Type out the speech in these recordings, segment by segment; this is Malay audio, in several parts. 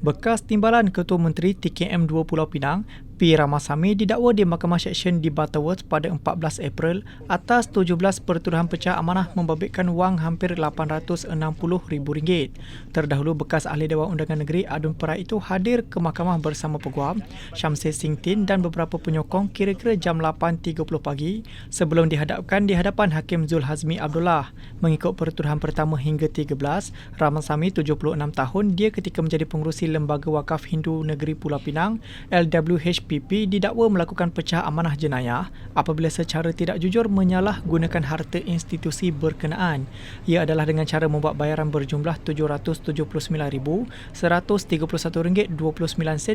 Bekas Timbalan Ketua Menteri TKM2 Pulau Pinang, P. Ramasamy didakwa di Mahkamah Seksyen di Butterworth pada 14 April atas 17 pertuduhan pecah amanah membabitkan wang hampir RM860,000. Terdahulu bekas Ahli Dewan Undangan Negeri Adun Perai itu hadir ke mahkamah bersama peguam Syamsil Singtin dan beberapa penyokong kira-kira jam 8.30 pagi sebelum dihadapkan di hadapan Hakim Zul Hazmi Abdullah. Mengikut pertuduhan pertama hingga 13, Ramasamy 76 tahun dia ketika menjadi pengurusi Lembaga Wakaf Hindu Negeri Pulau Pinang LWHPP didakwa melakukan pecah amanah jenayah apabila secara tidak jujur menyalah gunakan harta institusi berkenaan. Ia adalah dengan cara membuat bayaran berjumlah RM779,131.29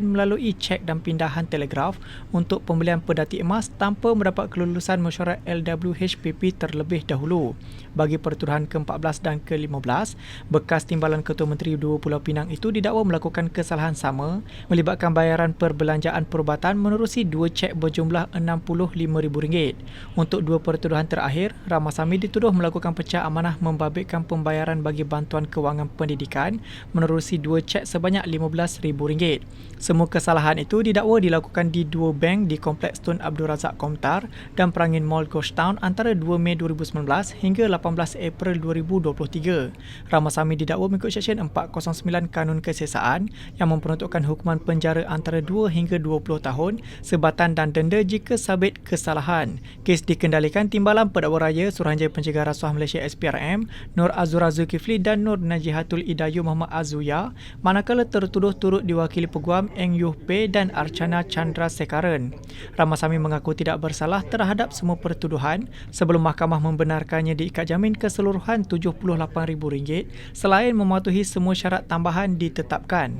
melalui cek dan pindahan telegraf untuk pembelian pedati emas tanpa mendapat kelulusan mesyuarat LWHPP terlebih dahulu. Bagi pertuduhan ke-14 dan ke-15, bekas Timbalan Ketua Menteri Dua Pulau Pinang itu didakwa melakukan kesalahan sama melibatkan bayaran perbelanjaan perubatan menerusi dua cek berjumlah RM65,000. Untuk dua pertuduhan terakhir, Ramasamy dituduh melakukan pecah amanah membabitkan pembayaran bagi bantuan kewangan pendidikan menerusi dua cek sebanyak RM15,000. Semua kesalahan itu didakwa dilakukan di dua bank di Kompleks Tun Abdul Razak Komtar dan Perangin Mall Ghost Town antara 2 Mei 2019 hingga 18 April 2023. Ramasamy didakwa mengikut Seksyen 409 Kanun Kesesaan yang memperuntukkan hukuman penjara antara 2 hingga 20 tahun sebatan dan denda jika sabit kesalahan. Kes dikendalikan Timbalan Pendakwa Raya Suruhanjaya Pencegah Rasuah Malaysia SPRM, Nur Azura Zulkifli dan Nur Najihatul Idayu Muhammad Azuya, manakala tertuduh turut diwakili peguam Eng Yuh Pe dan Archana Chandra Sekaran. Ramasamy mengaku tidak bersalah terhadap semua pertuduhan sebelum mahkamah membenarkannya diikat jamin keseluruhan RM78,000 selain mematuhi semua syarat tambahan ditetapkan.